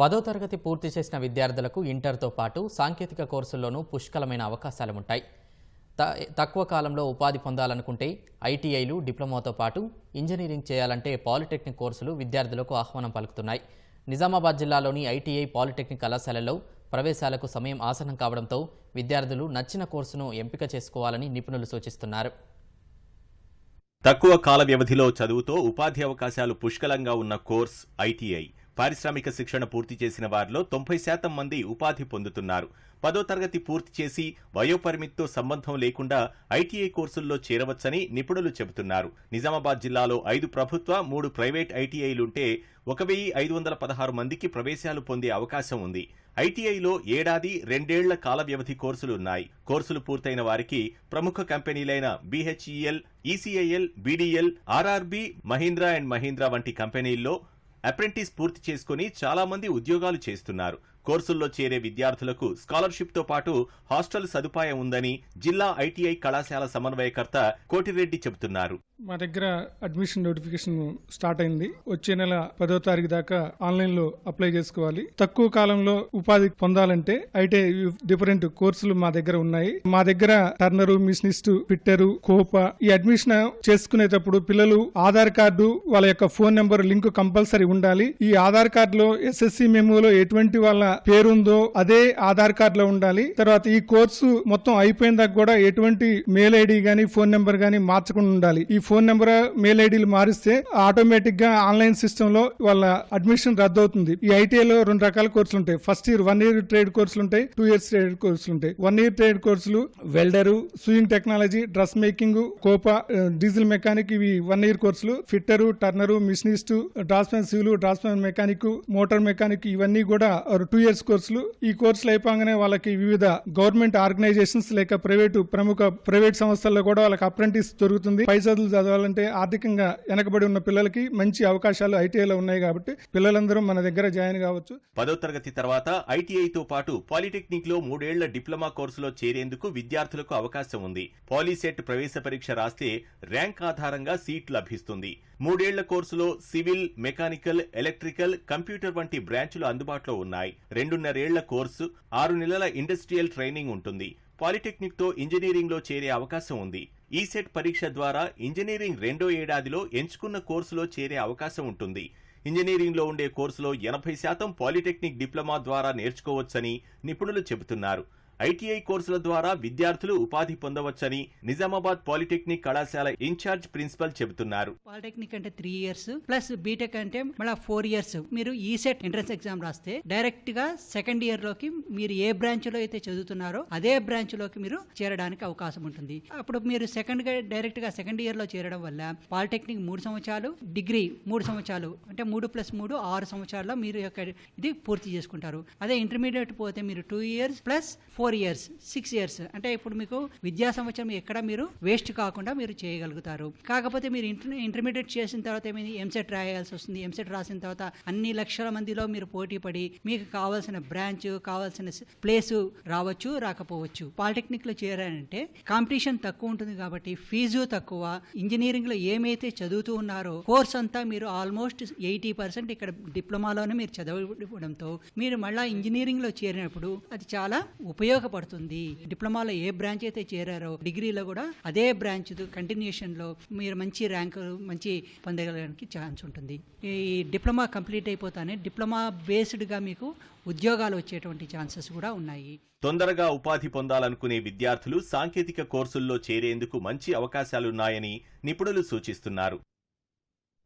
పదో తరగతి పూర్తి చేసిన విద్యార్థులకు ఇంటర్తో పాటు సాంకేతిక కోర్సుల్లోనూ పుష్కలమైన అవకాశాలు ఉంటాయి త- తక్కువ కాలంలో ఉపాధి పొందాలనుకుంటే ఐటీఐలు డిప్లొమాతో పాటు ఇంజనీరింగ్ చేయాలంటే పాలిటెక్నిక్ కోర్సులు విద్యార్థులకు ఆహ్వానం పలుకుతున్నాయి. నిజామాబాద్ జిల్లాలోని ఐటీఐ పాలిటెక్నిక్ కళాశాలలో ప్రవేశాలకు సమయం ఆసనం కావడంతో విద్యార్థులు నచ్చిన కోర్సును ఎంపిక చేసుకోవాలని నిపుణులు సూచిస్తున్నారు. తక్కువ కాల వ్యవధిలో చదువుతో ఉపాధి అవకాశాలు పుష్కలంగా ఉన్న కోర్స్ ఐటీఐ. పారిశ్రామిక శిక్షణ పూర్తి చేసిన వారిలో తొంభై శాతం మంది ఉపాధి పొందుతున్నారు. పదో తరగతి పూర్తి చేసి వయోపరిమితితో సంబంధం లేకుండా ఐటీఐ కోర్సుల్లో చేరవచ్చని నిపుణులు చెబుతున్నారు. నిజామాబాద్ జిల్లాలో ఐదు ప్రభుత్వ మూడు ప్రైవేట్ ఐటీఐలుంటే ఒక వెయ్యి ఐదు వందల పదహారు మందికి ప్రవేశాలు పొందే అవకాశం ఉంది. ఐటీఐలో ఏడాది రెండేళ్ళ కాల వ్యవధి కోర్సులు ఉన్నాయి కోర్సులు పూర్తయిన వారికి ప్రముఖ కంపెనీలైన BHEL ECIL BDL RRB Mahindra and Mahindra వంటి కంపెనీల్లో అప్రెంటిస్ పూర్తి చేసుకుని చాలా మంది ఉద్యోగాలు చేస్తున్నారు. కోర్సుల్లో చేరే విద్యార్థులకు స్కాలర్షిప్తో పాటు హాస్టల్ సదుపాయం ఉందని జిల్లా ఐటీఐ కళాశాల సమన్వయకర్త కోటిరెడ్డి చెబుతున్నారు. మా దగ్గర అడ్మిషన్ నోటిఫికేషన్ స్టార్ట్ అయింది. వచ్చే నెల పదో తారీఖు దాకా ఆన్లైన్లో అప్లై చేసుకోవాలి. తక్కువ కాలంలో ఉపాధి పొందాలంటే అయితే డిఫరెంట్ కోర్సులు మా దగ్గర ఉన్నాయి. మా దగ్గర టర్నరు మిషనిస్ట్ ఫిట్టరు కోపా ఈ అడ్మిషన్ చేసుకునేటప్పుడు పిల్లలు ఆధార్ కార్డు వాళ్ళ యొక్క ఫోన్ నెంబర్ లింక్ కంపల్సరీ ఉండాలి. ఈ ఆధార్ కార్డు లో ఎస్ఎస్సి మెమోలో ఎటువంటి వాళ్ళ పేరుందో అదే ఆధార్ కార్డు లో ఉండాలి. తర్వాత ఈ కోర్సు మొత్తం అయిపోయిన దాకా కూడా ఎటువంటి మెయిల్ ఐడి గానీ ఫోన్ నెంబర్ గానీ మార్చకుండా ఉండాలి. ఈ ఫోన్ నెంబర్ మెయిల్ ఐడీలు మారిస్తే ఆటోమేటిక్గా ఆన్లైన్ సిస్టమ్లో వాళ్ళ అడ్మిషన్ రద్దు అవుతుంది ఈ ఐటీఐ లో రెండు రకాల కోర్సులు ఉంటాయి. First year one year trade కోర్సులు ఉంటాయి టూ ఇయర్స్ ట్రేడ్ కోర్సులు ఉంటాయి. వన్ ఇయర్ ట్రేడ్ కోర్సులు welder sewing technology dress making COPA diesel mechanic ఇవి వన్ ఇయర్ కోర్సులు. Fitter turner machinist draughtsman civil draughtsman mechanic motor mechanic ఇవన్నీ కూడా టూ ఇయర్స్ కోర్సులు. ఈ కోర్సులు అయిపోగానే వాళ్ళకి వివిధ గవర్నమెంట్ ఆర్గనైజేషన్స్ లేక ప్రైవేటు ప్రముఖ ప్రైవేట్ సంస్థల్లో కూడా వాళ్ళకి అప్రెంటిస్ దొరుకుతుంది. పై చదువులు చదవాలంటే ఆర్థికంగా వెనకబడి ఉన్న పిల్లలకి మంచి అవకాశాలు ఐటీఐలో ఉన్నాయి కాబట్టి పిల్లలందరూ మన దగ్గర జాయిన్ కావచ్చు. పదో తరగతి తర్వాత ఐటీఐతో పాటు పాలిటెక్నిక్లో మూడేళ్ళ డిప్లొమా కోర్సులో చేరేందుకు విద్యార్థులకు అవకాశం ఉంది. పాలీసెట్ ప్రవేశ పరీక్ష రాస్తే ర్యాంక్ ఆధారంగా సీట్ లభిస్తుంది. మూడేళ్ళ కోర్సులో సివిల్ మెకానికల్ ఎలక్ట్రికల్ కంప్యూటర్ వంటి బ్రాంచులు అందుబాటులో ఉన్నాయి. రెండున్నరేళ్ళ కోర్సు ఆరు నెలల ఇండస్ట్రియల్ ట్రైనింగ్ ఉంటుంది. పాలిటెక్నిక్తో ఇంజనీరింగ్లో చేరే అవకాశం ఉంది. ఈసెట్ పరీక్ష ద్వారా ఇంజనీరింగ్ రెండో ఏడాదిలో ఎంచుకున్న కోర్సులో చేరే అవకాశం ఉంటుంది. ఇంజనీరింగ్లో ఉండే కోర్సులో ఎనభై శాతం పాలిటెక్నిక్ డిప్లొమా ద్వారా నేర్చుకోవచ్చని నిపుణులు చెబుతున్నారు. ఐటీఐ కోర్సుల ద్వారా విద్యార్థులు ఉపాధి పొందవచ్చని నిజామాబాద్ పాలిటెక్నిక్ కళాశాల ఇన్ఛార్జ్ ప్రిన్సిపల్ చెబుతున్నారు. పాలిటెక్నిక్ అంటే త్రీ ఇయర్స్ ప్లస్ బీటెక్ అంటే మళ్ళీ ఫోర్ ఇయర్స్. మీరు ఈసెట్ ఎంట్రన్స్ ఎగ్జామ్ రాస్తే డైరెక్ట్గా సెకండ్ ఇయర్లోకి మీరు ఏ బ్రాంచ్లో అయితే చదువుతున్నారో అదే బ్రాంచ్లోకి మీరు చేరడానికి అవకాశం ఉంటుంది. అప్పుడు మీరు సెకండ్ డైరెక్ట్గా సెకండ్ ఇయర్లో చేరడం వల్ల పాలిటెక్నిక్ మూడు సంవత్సరాలు డిగ్రీ మూడు సంవత్సరాలు అంటే మూడు ప్లస్ మూడు ఆరు సంవత్సరాల్లో మీరు యొక్క ఇది పూర్తి చేసుకుంటారు. అదే ఇంటర్మీడియట్ పోతే మీరు two years plus four four years six years. అంటే ఇప్పుడు మీకు విద్యా సంవత్సరం ఎక్కడ మీరు వేస్ట్ కాకుండా మీరు చేయగలుగుతారు. కాకపోతే మీరు ఇంటర్ ఇంటర్మీడియట్ చేసిన తర్వాత ఏమైంది? ఎంసెట్ రాయాల్సి వస్తుంది. ఎంసెట్ రాసిన తర్వాత అన్ని లక్షల మందిలో మీరు పోటీ పడి మీకు కావాల్సిన బ్రాంచ్ కావాల్సిన ప్లేసు రావచ్చు రాకపోవచ్చు. పాలిటెక్నిక్లో చేరారంటే కాంపిటీషన్ తక్కువ ఉంటుంది కాబట్టి ఫీజు తక్కువ. ఇంజనీరింగ్లో ఏమైతే చదువుతూ ఉన్నారో కోర్స్ అంతా మీరు ఆల్మోస్ట్ ఎయిటీ పర్సెంట్ ఇక్కడ డిప్లొమాలోనే మీరు చదవడంతో మీరు మళ్ళా ఇంజనీరింగ్లో చేరినప్పుడు అది చాలా ఉపయోగపడుతుంది. డిప్లొమాలో ఏ బ్రాంచ్ అయితే చేరారో డిగ్రీలో కూడా అదే బ్రాంచ్ కంటిన్యూషన్లో మీరు మంచి ర్యాంక్ మంచి పొందగలడానికి ఛాన్స్ ఉంటుంది. ఈ డిప్లొమా కంప్లీట్ అయిపోతానే డిప్లొమా బేస్డ్గా మీకు ఉద్యోగాలు వచ్చేటువంటి ఛాన్సెస్ కూడా ఉన్నాయి. తొందరగా ఉపాధి పొందాలనుకునే విద్యార్థులు సాంకేతిక కోర్సుల్లో చేరేందుకు మంచి అవకాశాలున్నాయని నిపుణులు సూచిస్తున్నారు.